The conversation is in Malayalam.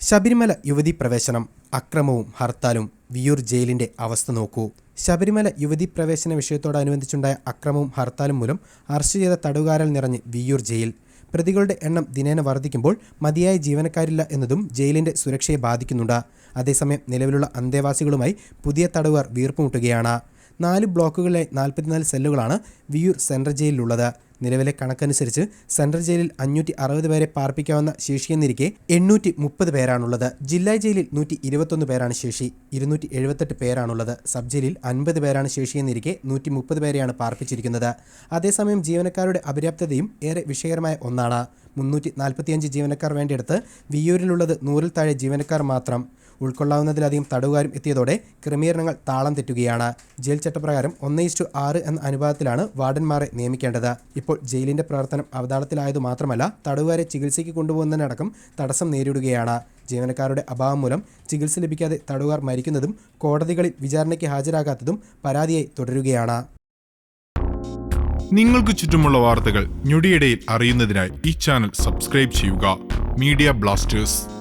ശബരിമല യുവതി പ്രവേശനം അക്രമവും ഹർത്താലും വിയൂർ ജയിലിന്റെ അവസ്ഥ നോക്കൂ. ശബരിമല യുവതി പ്രവേശന വിഷയത്തോടനുബന്ധിച്ചുണ്ടായ അക്രമവും ഹർത്താലും മൂലം അറസ്റ്റ് ചെയ്ത തടവുകാരൽ നിറഞ്ഞ് വിയൂർ ജയിൽ. പ്രതികളുടെ എണ്ണം ദിനേന വർദ്ധിക്കുമ്പോൾ മതിയായ ജീവനക്കാരില്ല എന്നതും ജയിലിന്റെ സുരക്ഷയെ ബാധിക്കുന്നുണ്ട്. അതേസമയം നിലവിലുള്ള അന്തേവാസികളുമായി പുതിയ തടവുകാർ വീർപ്പുമുട്ടുകയാണ്. നാല് ബ്ലോക്കുകളിലെ നാൽപ്പത്തിനാല് സെല്ലുകളാണ് വിയൂർ സെൻട്രൽ ജയിലിലുള്ളത്. നിലവിലെ കണക്കനുസരിച്ച് സെൻട്രൽ ജയിലിൽ അഞ്ഞൂറ്റി അറുപത് പേരെ പാർപ്പിക്കാവുന്ന ശേഷിയെന്നിരിക്കെ എണ്ണൂറ്റി മുപ്പത് പേരാണുള്ളത്. ജില്ലാ ജയിലിൽ നൂറ്റി ഇരുപത്തൊന്ന് പേരാണ് ശേഷി ഇരുന്നൂറ്റി എഴുപത്തെട്ട് പേരാണുള്ളത്. സബ് ജയിലിൽ അൻപത് പേരാണ് ശേഷിയെന്നിരിക്കെ നൂറ്റി മുപ്പത് പേരെയാണ് പാർപ്പിച്ചിരിക്കുന്നത്. അതേസമയം ജീവനക്കാരുടെ അപര്യാപ്തതയും ഏറെ വിഷയകരമായ ഒന്നാണ്. മുന്നൂറ്റി നാൽപ്പത്തിയഞ്ച് ജീവനക്കാർ വേണ്ടിയെടുത്ത് വിയൂരിലുള്ളത് നൂറിൽ താഴെ ജീവനക്കാർ മാത്രം. ഉൾക്കൊള്ളാവുന്നതിലധികം തടവുകാരും എത്തിയതോടെ ക്രമീകരണങ്ങൾ താളം തെറ്റുകയാണ്. ജയിൽ ചട്ടപ്രകാരം ഒന്ന് ഇസ്റ്റു ആറ് എന്ന അനുപാതത്തിലാണ് വാർഡന്മാരെ നിയമിക്കേണ്ടത്. ഇപ്പോൾ ജയിലിന്റെ പ്രവർത്തനം അവതാളത്തിലായതു മാത്രമല്ല തടവുകാരെ ചികിത്സയ്ക്ക് കൊണ്ടുപോകുന്നതിനടക്കം തടസ്സം നേരിടുകയാണ്. ജീവനക്കാരുടെ അഭാവം മൂലം ചികിത്സ ലഭിക്കാതെ തടവുകാർ മരിക്കുന്നതും കോടതികളിൽ വിചാരണയ്ക്ക് ഹാജരാകാത്തതും പരാതിയായി തുടരുകയാണ്. നിങ്ങൾക്ക് ചുറ്റുമുള്ള വാർത്തകൾ ഞൊടിയിടയിൽ അറിയുന്നതിനായി ഈ ചാനൽ സബ്സ്ക്രൈബ് ചെയ്യുക. Media blasters.